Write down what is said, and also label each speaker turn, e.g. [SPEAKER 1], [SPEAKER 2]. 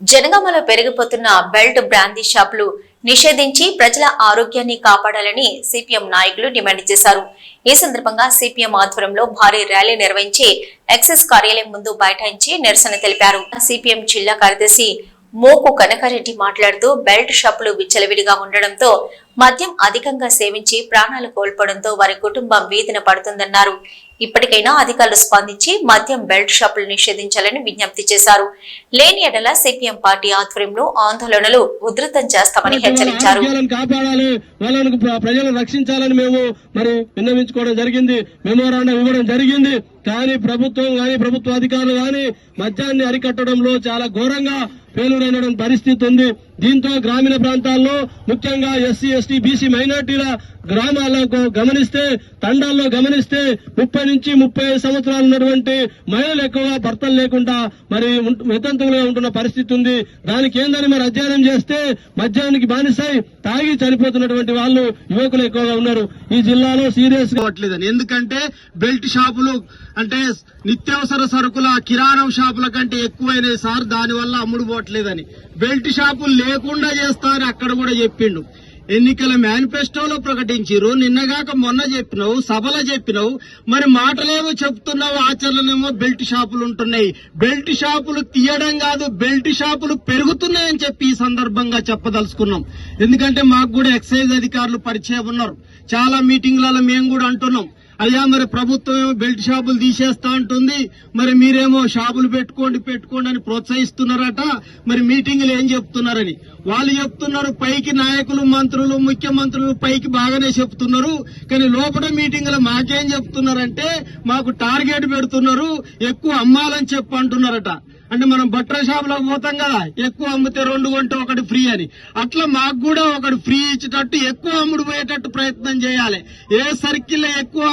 [SPEAKER 1] జనగామలో పెరిగిపోతున్న belt brandy షాపులు నిషేధించి ప్రజల ఆరోగ్యాన్ని కాపాడాలని సిపిఎం నాయకులు డిమాండ్ చేశారు. ఈ సందర్భంగా సిపిఎం ఆధ్వర్యంలో భారీ ర్యాలీ నిర్వహించి ఎక్సెస్ కార్యాలయం ముందు బైఠాయించి నిరసన తెలిపారు. సిపిఎం జిల్లా కార్యదర్శి మోకు కనకారెడ్డి మాట్లాడుతూ బెల్ట్ షాపులు విచ్చలవిడిగా ఉండడంతో మద్యం అధికంగా సేవించి ప్రాణాలు కోల్పోవడంతో వారి కుటుంబం వీధిన పడుతుందన్నారు. ఇప్పటికైనా అధికారులు స్పందించి మద్యం బెల్ట్ షాపులు నిషేధించాలని విజ్ఞప్తి చేశారు. లేని ఎడల సిపిఎం పార్టీ ఆధ్వర్యంలో ఆందోళనలు ఉధృతం చేస్తామని హెచ్చరించారు.
[SPEAKER 2] కాపాడాలి వాళ్ళను ప్ర- ప్రజలను రక్షించాలని మేము మరి విన్నవించుకోవడం జరిగింది మెమోరాండం ఇవ్వడం జరిగింది. కానీ ప్రభుత్వం గాని ప్రభుత్వ అధికారులు గాని మద్యాన్ని అరికట్టడంలో చాలా ఘోరంగా పేలురైన పరిస్థితి ఉంది. దీంతో గ్రామీణ ప్రాంతాల్లో ముఖ్యంగా ఎస్సీ ఎస్టీ బీసీ మైనార్టీల గ్రామాలకు గమనిస్తే తండాల్లో గమనిస్తే ముప్పై నుంచి ముప్పై ఐదు సంవత్సరాలు ఉన్నటువంటి మహిళలు ఎక్కువగా భర్తలు లేకుండా మరి వితంతులుగా ఉంటున్న పరిస్థితి ఉంది. దానికి ఏందని మరి అధ్యయనం చేస్తే మద్యానికి బానిసై తాగి చనిపోతున్నటువంటి వాళ్ళు యువకులు ఎక్కువగా ఉన్నారు. ఈ జిల్లాలో సీరియస్
[SPEAKER 3] కావట్లేదని ఎందుకంటే బెల్ట్ షాపులు అంటే నిత్యావసర సరుకుల కిరాణం షాపుల కంటే ఎక్కువైనాయి సార్ దానివల్ల అమ్ముడు పోవట్లేదని బెల్ట్ షాపులు లేకుండా చేస్తారని అక్కడ కూడా చెప్పిండు. ఎన్నికల మేనిఫెస్టోలో ప్రకటించిరు నిన్నగాక మొన్న చెప్పినావు సభలో చెప్పినావు. మరి మాటలేమో చెప్తున్నావు ఆచరణనేమో బెల్ట్ షాపులు ఉంటున్నాయి. బెల్ట్ షాపులు తీయడం కాదు బెల్ట్ షాపులు పెరుగుతున్నాయని చెప్పి ఈ సందర్భంగా చెప్పదలుచుకున్నాం. ఎందుకంటే మాకు కూడా ఎక్సైజ్ అధికారులు పరిచయం ఉన్నారు. చాలా మీటింగ్లలో మేము కూడా అంటున్నాం. అయ్యా మరి ప్రభుత్వం ఏమో బెల్ట్ షాపులు తీసేస్తా అంటుంది. మరి మీరేమో షాపులు పెట్టుకోండి పెట్టుకోండి అని ప్రోత్సహిస్తున్నారట. మరి మీటింగ్లు ఏం చెప్తున్నారని? వాళ్ళు చెప్తున్నారు పైకి నాయకులు మంత్రులు ముఖ్యమంత్రులు పైకి బాగానే చెప్తున్నారు. కానీ లోపల మీటింగ్లు మాకేం చెప్తున్నారంటే మాకు టార్గెట్ పెడుతున్నారు ఎక్కువ అమ్మాలని చెప్పి అంటున్నారట అంటే మనం బట్టల షాపులో పోతాం కదా ఎక్కువ అమ్మితే రెండు కొంటే ఒకటి ఫ్రీ అని. అట్లా మాకు కూడా ఒకటి ఫ్రీ ఇచ్చేటట్టు ఎక్కువ అమ్ముడు పోయేటట్టు ప్రయత్నం చేయాలి. ఏ సర్కిల్లో ఎక్కువ